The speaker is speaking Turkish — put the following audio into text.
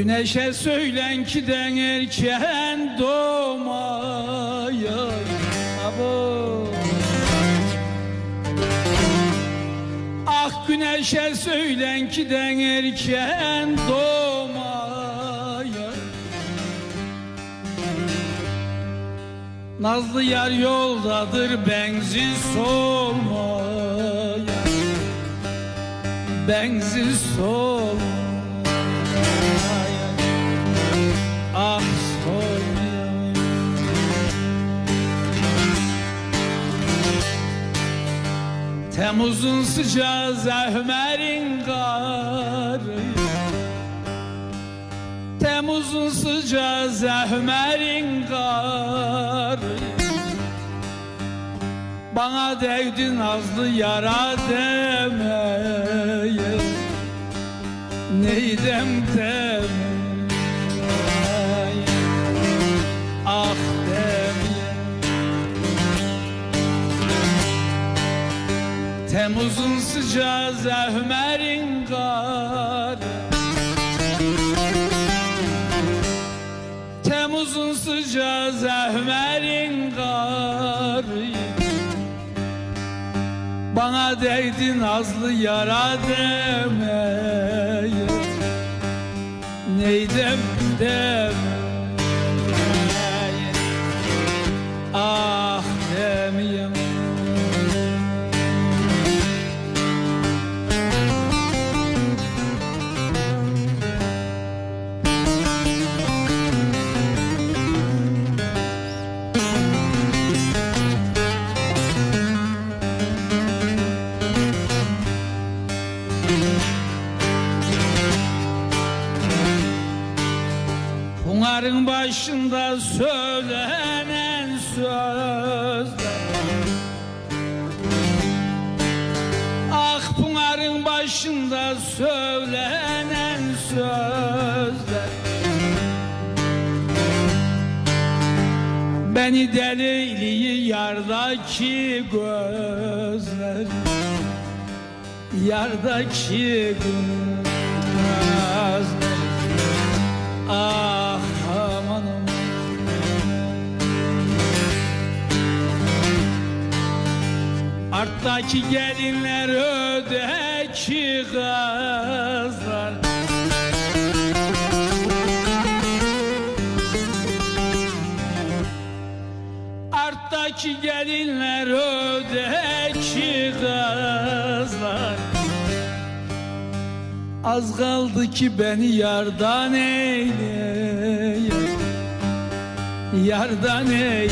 Güneşe söylen ki den erken doğmaya Abo. Ah güneşe söylen ki den erken doğmaya Nazlı yar yoldadır benzin solmaya Benzin solmaya Temmuz'un sıcağı zehmerin karı. Temmuz'un sıcağı zehmerin karı. Bana değdi nazlı yara demeye Neydem demeye Temmuz'un sıcağı zehmerin karı Temmuz'un sıcağı zehmerin karı Bana değdi nazlı yara demeye. Neydem demeye? Ah demeyem Pınarın başında söylenen sözler. Ah Pınarın başında söylenen sözler. Beni deliliği yardaki gözler Yardaki gözler Ah aman aman Arttaki gelinler ödeki kızlar Arttaki gelinler ödeki kızlar Az kaldı ki beni yardan eyle Yardan eyle